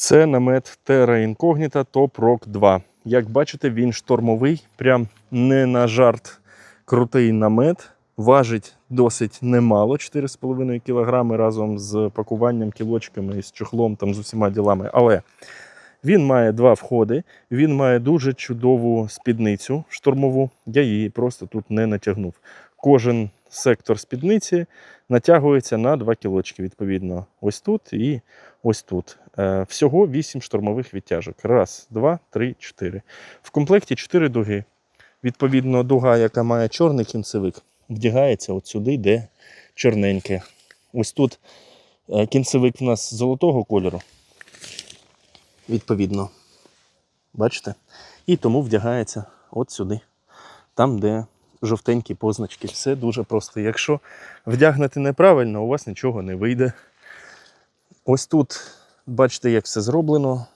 Це намет Terra Incognita Top Rock 2. Як бачите, він штормовий, прям не на жарт крутий намет. Важить досить немало 4,5 кг разом з пакуванням, кілочками, з чохлом, там з усіма ділами. Але він має два входи, він має дуже чудову спідницю штормову. Я її просто тут не натягнув. Кожен сектор спідниці натягується на 2 кілочки, відповідно, ось тут і ось тут. Е, Всього 8 штормових відтяжок. Раз, два, три, чотири. В комплекті 4 дуги. Відповідно, дуга, яка має чорний кінцевик, вдягається от сюди, де чорненьке. Ось тут е, кінцевик в нас золотого кольору. Відповідно. Бачите? І тому вдягається от сюди, там, де жовтенькі позначки. Все дуже просто. Якщо вдягнете неправильно, у вас нічого не вийде. Ось тут бачите, як все зроблено.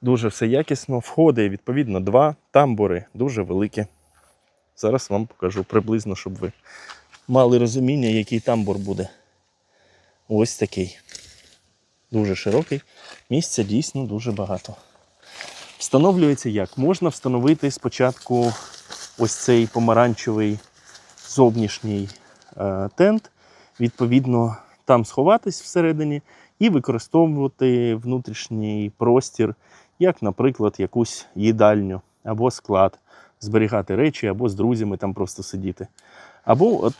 Дуже все якісно. Входи, відповідно, два тамбури, дуже великі. Зараз вам покажу приблизно, щоб ви мали розуміння, який тамбур буде. Ось такий. Дуже широкий. Місця дійсно дуже багато. Встановлюється як? Можна встановити спочатку ось цей помаранчевий зовнішній е, тент, відповідно, там сховатись всередині і використовувати внутрішній простір, як, наприклад, якусь їдальню або склад, зберігати речі, або з друзями там просто сидіти. Або от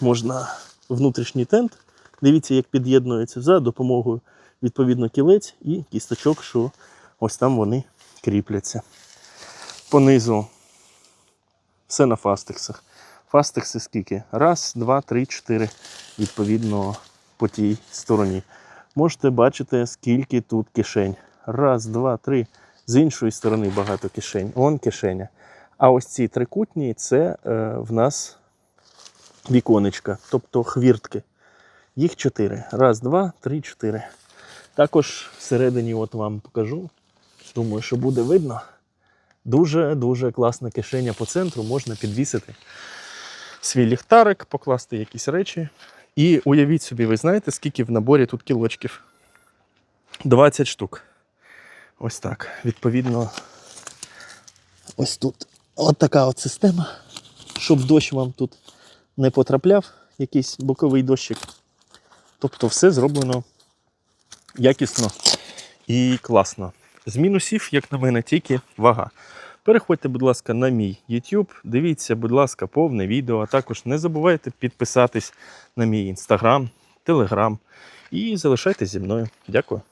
можна внутрішній тент, дивіться, як під'єднується за допомогою відповідно кілець і кісточок, що ось там вони кріпляться. Понизу все на фастексах. Фастекси скільки? Раз, два, три, чотири. Відповідно, по тій стороні. Можете бачити, скільки тут кишень. Раз, два, три. З іншої сторони багато кишень. Вон кишеня. А ось ці трикутні це е, в нас віконечка, тобто хвіртки. Їх чотири. Раз, два, три, чотири. Також всередині, от вам покажу. Думаю, що буде видно. Дуже-дуже класна кишеня по центру, можна підвісити свій ліхтарик, покласти якісь речі. І уявіть собі, ви знаєте, скільки в наборі тут кілочків? 20 штук. Ось так. Відповідно, ось тут от така от система, щоб дощ вам тут не потрапляв, якийсь боковий дощик. Тобто все зроблено якісно і класно. З мінусів, як на мене, тільки вага. Переходьте, будь ласка, на мій YouTube, дивіться, будь ласка, повне відео, а також не забувайте підписатись на мій інстаграм, телеграм і залишайтесь зі мною. Дякую.